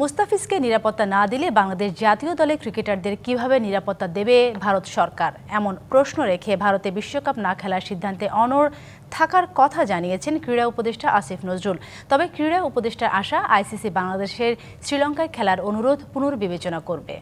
মুস্তাফিজকে নিরাপত্তা না দিলে বাংলাদেশ জাতীয় দলে ক্রিকেটারদের কীভাবে নিরাপত্তা দেবে ভারত সরকার? এমন প্রশ্ন রেখে ভারতে বিশ্বকাপ না খেলার সিদ্ধান্তে অনড় থাকার কথা জানিয়েছেন ক্রীড়া উপদেষ্টা আসিফ নজরুল। তবে ক্রীড়া উপদেষ্টার আশা, আইসিসি বাংলাদেশের শ্রীলঙ্কায় খেলার অনুরোধ পুনর্বিবেচনা করবে।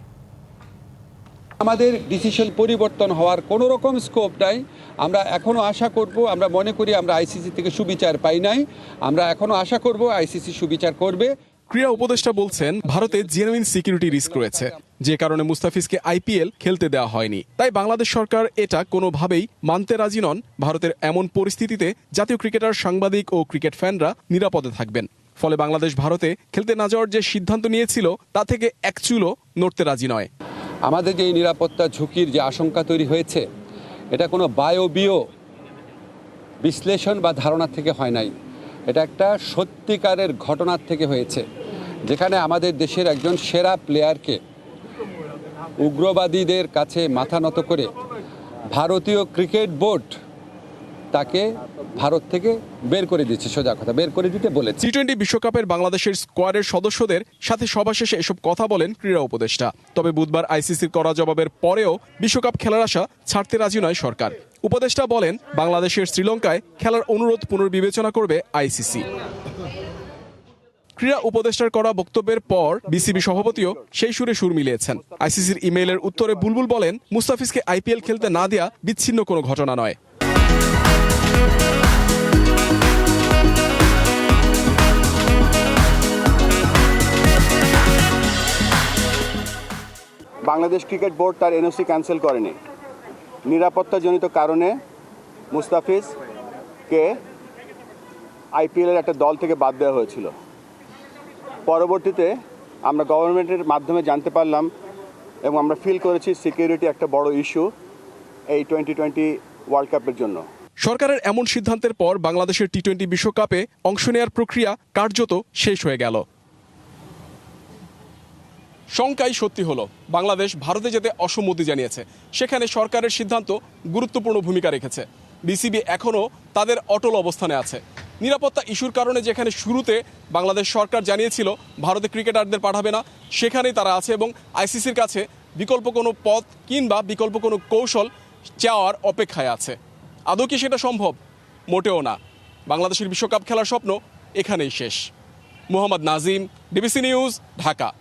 আমাদের ডিসিশন পরিবর্তন হওয়ার কোনো রকম স্কোপ নাই। আমরা এখনও আশা করব, আমরা মনে করি আমরা আইসিসি থেকে সুবিচার পাই নাই। আমরা এখনও আশা করব আইসিসি সুবিচার করবে। ক্রীড়া উপদেষ্টা বলছেন, ভারতে জেনুইন সিকিউরিটি রিস্ক রয়েছে। যে কারণে মুস্তাফিজকে আইপিএল খেলতে দেওয়া হয়নি। তাই বাংলাদেশ সরকার এটা কোনোভাবেই মানতে রাজি নন। ভারতের এমন পরিস্থিতিতে জাতীয় ক্রিকেটার, সাংবাদিক ও ক্রিকেট ফ্যানরা নিরাপদে থাকবেন। ফলে বাংলাদেশ ভারতে খেলতে না যাওয়ার যে সিদ্ধান্ত নিয়েছিল, তা থেকে এক চুলও নড়তে রাজি নয়। আমাদের যে এই নিরাপত্তা ঝুঁকির যে আশঙ্কা তৈরি হয়েছে, এটা কোনো বায়োবিও বিশ্লেষণ বা ধারণা থেকে হয় নাই। এটা একটা সত্যিকারের ঘটনার থেকে হয়েছে। যেখানে আমাদের দেশের একজন সেরা প্লেয়ারকে উগ্রবাদীদের কাছে মাথা নত করে ভারতীয় ক্রিকেট বোর্ড তাকে ভারত থেকে বের করে দিচ্ছে, সোজা কথা, বের করে দিতে বলেছে। টি টোয়েন্টি বিশ্বকাপের বাংলাদেশের স্কোয়াডের সদস্যদের সাথে সভা শেষে এসব কথা বলেন ক্রীড়া উপদেষ্টা। তবে বুধবার আইসিসির করা জবাবের পরেও বিশ্বকাপ খেলার আশা ছাড়তে রাজি নয় সরকার। উপদেষ্টা বলেন, বাংলাদেশের শ্রীলঙ্কায় খেলার অনুরোধ পুনর্বিবেচনা করবে আইসিসি। ক্রীড়া উপদেষ্টার করা বক্তব্যের পর বিসিবি সভাপতিও সেই সুরে সুর মিলিয়েছেন। আইসিসির ইমেইলের উত্তরে বুলবুল বলেন, মুস্তাফিজকে আইপিএল খেলতে না দেয়া বিচ্ছিন্ন কোনো ঘটনা নয়। বাংলাদেশ ক্রিকেট বোর্ড তার এনওসি ক্যান্সেল করেনি। নিরাপত্তাজনিত কারণে মুস্তাফিজকে আইপিএলের একটা দল থেকে বাদ দেওয়া হয়েছিল। পরবর্তীতে আমরা গভর্নমেন্টের মাধ্যমে জানতে পারলাম এবং আমরা ফিল করেছি সিকিউরিটি একটা বড় ইস্যু এই টোয়েন্টি টোয়েন্টি ওয়ার্ল্ড কাপের জন্য। সরকারের এমন সিদ্ধান্তের পর বাংলাদেশের টি টোয়েন্টি বিশ্বকাপে অংশ নেয়ার প্রক্রিয়া কার্যত শেষ হয়ে গেল। শঙ্কাই সত্যি হলো, বাংলাদেশ ভারতে যেতে অসম্মতি জানিয়েছে। সেখানে সরকারের সিদ্ধান্ত গুরুত্বপূর্ণ ভূমিকা রেখেছে। বিসিবি এখনও তাদের অটল অবস্থানে আছে। নিরাপত্তা ইস্যুর কারণে যেখানে শুরুতে বাংলাদেশ সরকার জানিয়েছিল ভারতে ক্রিকেটারদের পাঠাবে না, সেখানেই তারা আছে এবং আইসিসির কাছে বিকল্প কোনো পথ কিংবা বিকল্প কোনো কৌশল চাওয়ার অপেক্ষায় আছে। আদৌ কি সেটা সম্ভব? মোটেও না। বাংলাদেশের বিশ্বকাপ খেলার স্বপ্ন এখানেই শেষ। Mohammad Nazim DBC news, Dhaka.